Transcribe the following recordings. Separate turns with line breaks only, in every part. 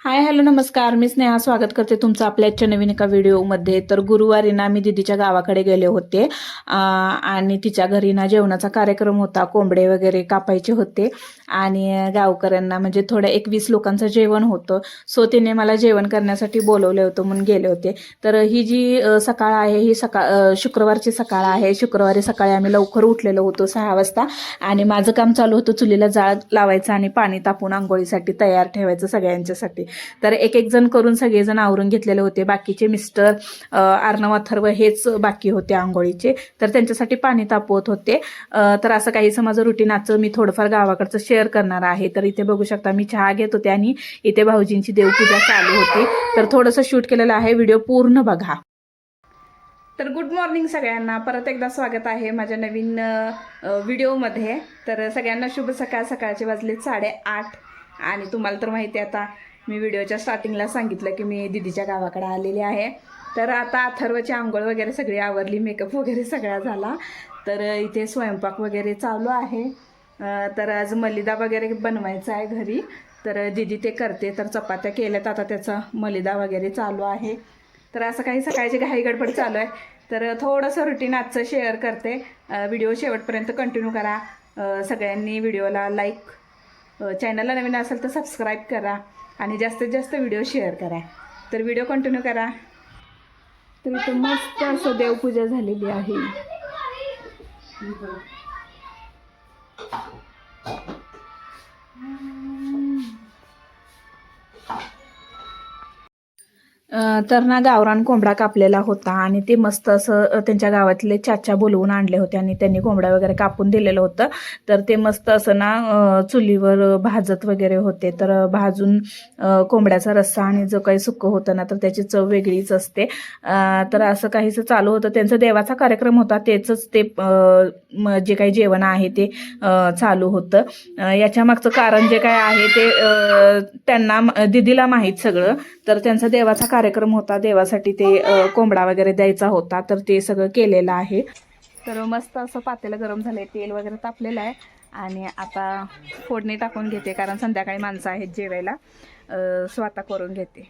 Hi hello नमस्कार. मी स्नेहा. स्वागत करते तुमचं आपल्या आजच्या नवीन एका व्हिडिओमध्ये. तर गुरुवारी ना मी दिदीच्या गावाकडे गेले होते. आणि तिच्या घरी ना जेवणाचा कार्यक्रम होता. कोंबडे वगैरे कापायचे होते. आणि गावकऱ्यांना म्हणजे थोडं एकवीस लोकांचं जेवण होतं. सो तिने मला जेवण करण्यासाठी बोलवलं होतं म्हणून गेले होते. तर ही जी सकाळ आहे ही सकाळ शुक्रवारची सकाळ आहे. शुक्रवारी सकाळी आम्ही लवकर उठलेलो होतो सहा वाजता. आणि माझं काम चालू होतं. चुलीला जाळ लावायचं आणि पाणी तापून आंघोळीसाठी तयार ठेवायचं सगळ्यांच्यासाठी. तर एक एक जण करून सगळेजण आवरून घेतलेले होते. बाकीचे मिस्टर अर्णव अथर्व हेच बाकी होते आंघोळीचे. तर त्यांच्यासाठी पाणी तापवत होते. तर असं काहीसं माझं रुटीन आजचं मी थोडंफार गावाकडचं शेअर करणार आहे. तर इथे बघू शकता मी चहा घेत होते आणि इथे भाऊजींची देवपूजा चालू होती. तर थोडंसं शूट केलेलं आहे. व्हिडिओ पूर्ण बघा. तर गुड मॉर्निंग सगळ्यांना. परत एकदा स्वागत आहे माझ्या नवीन व्हिडिओमध्ये तर सगळ्यांना शुभ सकाळ. सकाळचे वाजले साडेआठ. आणि तुम्हाला तर माहिती आहे आता मी व्हिडिओच्या स्टार्टिंगला सांगितलं की मी दिदीच्या गावाकडे आलेली आहे. तर आता अथर्वची आंघोळ वगैरे सगळी आवरली मेकअप वगैरे सगळा झाला. तर इथे स्वयंपाक वगैरे चालू आहे. तर आज मलिदा वगैरे बनवायचा आहे घरी. तर दिदी ते करते तर चपात्या केल्यात. आता त्याचा मलिदा वगैरे चालू आहे. तर असं काही सकाळची घाई गडबड चालू आहे. तर थोडंसं रुटीन आजचं शेअर करते. व्हिडिओ शेवटपर्यंत कंटिन्यू करा. सगळ्यांनी व्हिडिओला लाईक चॅनलला नवीन असेल तर सबस्क्राईब करा. आणि जास्तीत जास्त व्हिडिओ शेअर करा. तर व्हिडिओ कंटिन्यू करा. तर इथं मस्त असं देवपूजा झालेली आहे. तर ना गावरान कोंबडा कापलेला होता आणि ते मस्त असं त्यांच्या गावातले चाचा बोलवून आणले होते आणि त्यांनी कोंबडा वगैरे कापून दिलेलं होतं. तर ते मस्त असं ना चुलीवर भाजत वगैरे होते. तर भाजून कोंबड्याचा रस्सा आणि जो काही सुक्क होतं ना तर त्याची चव वेगळीच असते. तर असं काहीसं चालू होतं. त्यांचा देवाचा कार्यक्रम होता. तेच ते जे काही जेवण आहे ते चालू होतं. याच्या मागचं कारण जे काय आहे ते त्यांना दिदीला माहीत सगळं. तर त्यांचा देवाचा कार्यक्रम होता देवासाठी ते कोंबडा वगैरे द्यायचा होता तर ते सगळं केलेलं आहे. तर मस्त असं पातेलं गरम झालंय तेल वगैरे तापलेलं आहे. आणि आता फोडणी टाकून घेते कारण संध्याकाळी माणसं आहेत जेवायला. स्वतः करून घेते.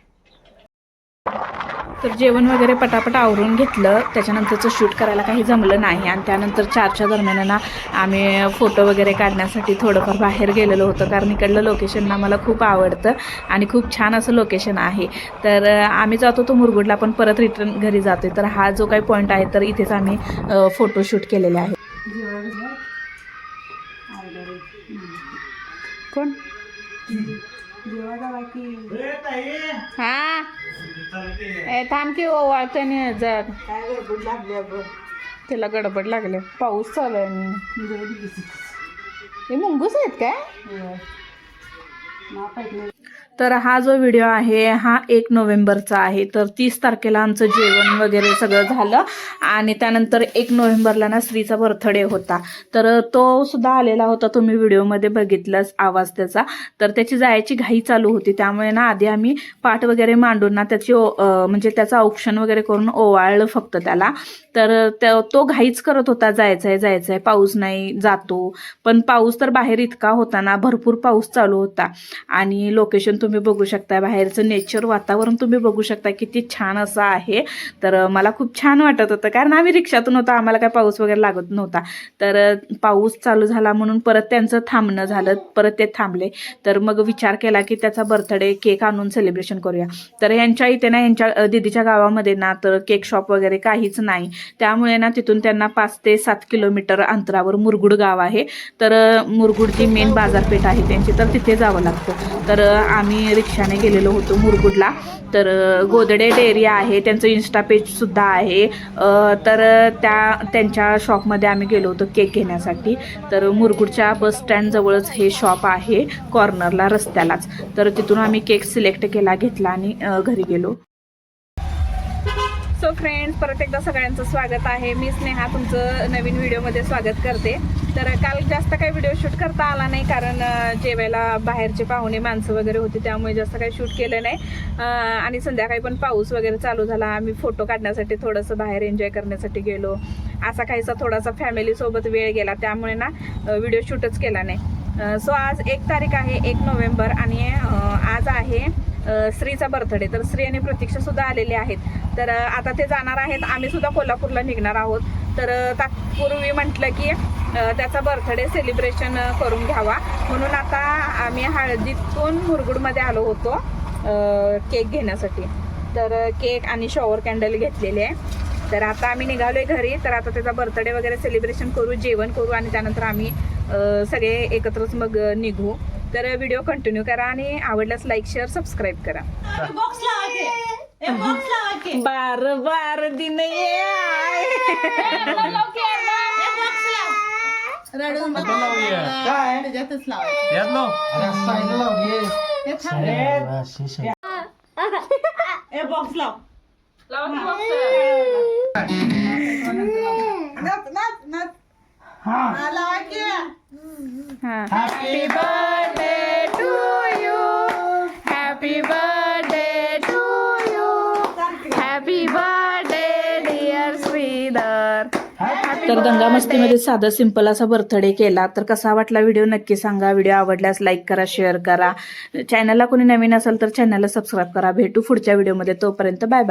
तर जेवण वगैरे पटापट आवरून घेतलं. त्याच्यानंतरचं शूट करायला काही जमलं नाही. आणि त्यानंतर चारच्या दरम्यान ना आम्ही फोटो वगैरे काढण्यासाठी थोडंफार बाहेर गेलेलो होतं. कारण इकडलं लोकेशन ना मला खूप आवडतं आणि खूप छान असं लोकेशन आहे. तर आम्ही जातो तो मुरगुडला पण परत रिटर्न घरी जातोय. तर हा जो काही पॉईंट आहे तर इथेच आम्ही फोटो शूट केलेले आहे. कोण? हा? ए थांब की ओवाळते नाही जग तिला गडबड लागले. पाऊस चालू आहे आणि हे मुंगूस आहेत काय? तर हा जो व्हिडिओ आहे हा एक नोव्हेंबरचा आहे. तर तीस तारखेला आमचं जेवण वगैरे सगळं झालं आणि त्यानंतर एक नोव्हेंबरला ना स्त्रीचा बर्थडे होता. तर तो सुद्धा आलेला होता तुम्ही व्हिडिओमध्ये बघितलाच आवाज त्याचा. तर त्याची जायची घाई चालू होती त्यामुळे ना आधी आम्ही पाठ वगैरे मांडून ना त्याची म्हणजे त्याचं औक्षण वगैरे करून ओवाळलं फक्त त्याला. तर तो घाईच करत होता जायचं आहे जायचं आहे पाऊस नाही जातो. पण पाऊस तर बाहेर इतका होता ना भरपूर पाऊस चालू होता. आणि लोकेशन तुम्ही बघू शकता. बाहेरचं नेचर वातावरण तुम्ही बघू शकता. किती छान असं आहे. तर मला खूप छान वाटत होतं. कारण आम्ही रिक्षातून होतो. आम्हाला काय पाऊस वगैरे लागत नव्हता. तर पाऊस चालू झाला म्हणून परत त्यांचं थांबणं झालं. परत ते थांबले. तर मग विचार केला की त्याचा बर्थडे केक आणून सेलिब्रेशन करूया. तर यांच्या इथे ना यांच्या दिदीच्या दीदीच्या गावामध्ये ना तर केक शॉप वगैरे काहीच नाही. त्यामुळे ना तिथून त्यांना पाच ते सात किलोमीटर अंतरावर मुरगुड गाव आहे. तर मुरगुडची मुरगुड जी मेन बाजारपेठ आहे त्यांची. तर तिथे जावं लागतं. तर आम्ही रिक्षाने गेलेलो होतो मुरगुडला. तर गोदडे डेअरी आहे त्यांचं इन्स्टा पेजसुद्धा आहे. तर त्या त्यांच्या शॉपमध्ये आम्ही गेलो होतो केक घेण्यासाठी. तर मुरगुडच्या बस स्टँडजवळच हे शॉप आहे कॉर्नरला रस्त्यालाच. तर तिथून आम्ही केक सिलेक्ट केला घेतला आणि घरी गेलो. सो फ्रेंड्स परत एकदा सगळ्यांचं स्वागत आहे. मी स्नेहा तुमचं नवीन व्हिडिओमध्ये स्वागत करते. तर काल जास्त काही व्हिडिओ शूट करता आला नाही कारण जेवायला बाहेरचे पाहुणे माणसं वगैरे होते त्यामुळे जास्त काही शूट केलं नाही. आणि संध्याकाळी पण पाऊस वगैरे चालू झाला. आम्ही फोटो काढण्यासाठी थोडंसं बाहेर एन्जॉय करण्यासाठी गेलो. असा काहीसा थोडासा फॅमिलीसोबत वेळ गेला. त्यामुळे ना व्हिडिओ शूटच केला नाही. सो आज एक तारीख आहे एक नोव्हेंबर. आणि आज आहे श्रीचा बर्थडे तर श्री आणि प्रतीक्षा सुद्धा आलेले आहेत. तर आता ते जाणार आहेत. आम्ही सुद्धा कोल्हापूरला निघणार आहोत. तर तात्पूर्वी म्हटलं की त्याचा बर्थडे सेलिब्रेशन करून घ्यावा. म्हणून आता आम्ही हळदीतून मुरगुडमध्ये आलो होतो केक घेण्यासाठी. तर केक आणि शॉवर कॅन्डल घेतलेले आहे. तर आता आम्ही निघालोय घरी. तर आता त्याचा बर्थडे वगैरे सेलिब्रेशन करू जेवण करू आणि त्यानंतर आम्ही सगळे एकत्रच मग निघू. तर व्हिडिओ कंटिन्यू करा आणि आवडल्यास लाईक शेअर सबस्क्राईब करा. बार बार दिन.
बॉक्स लाव.
काय?
त्याच्यातच लावायचं
यात नो
अरे साईडला लावली
हे थांब ए बॉक्स लाव नाच नाच नाच हा, लावा की
happy birthday to you happy birthday to you happy birthday dear Shridhar तर दंगा मस्तीमध्ये साधं सिंपल असा बर्थडे केला. तर कसा वाटला व्हिडिओ नक्की सांगा. व्हिडिओ आवडल्यास लाईक करा शेअर करा. चॅनलला कोणी नवीन असेल तर चॅनलला सबस्क्राईब करा. भेटू पुढच्या व्हिडिओमध्ये तोपर्यंत बाय बाय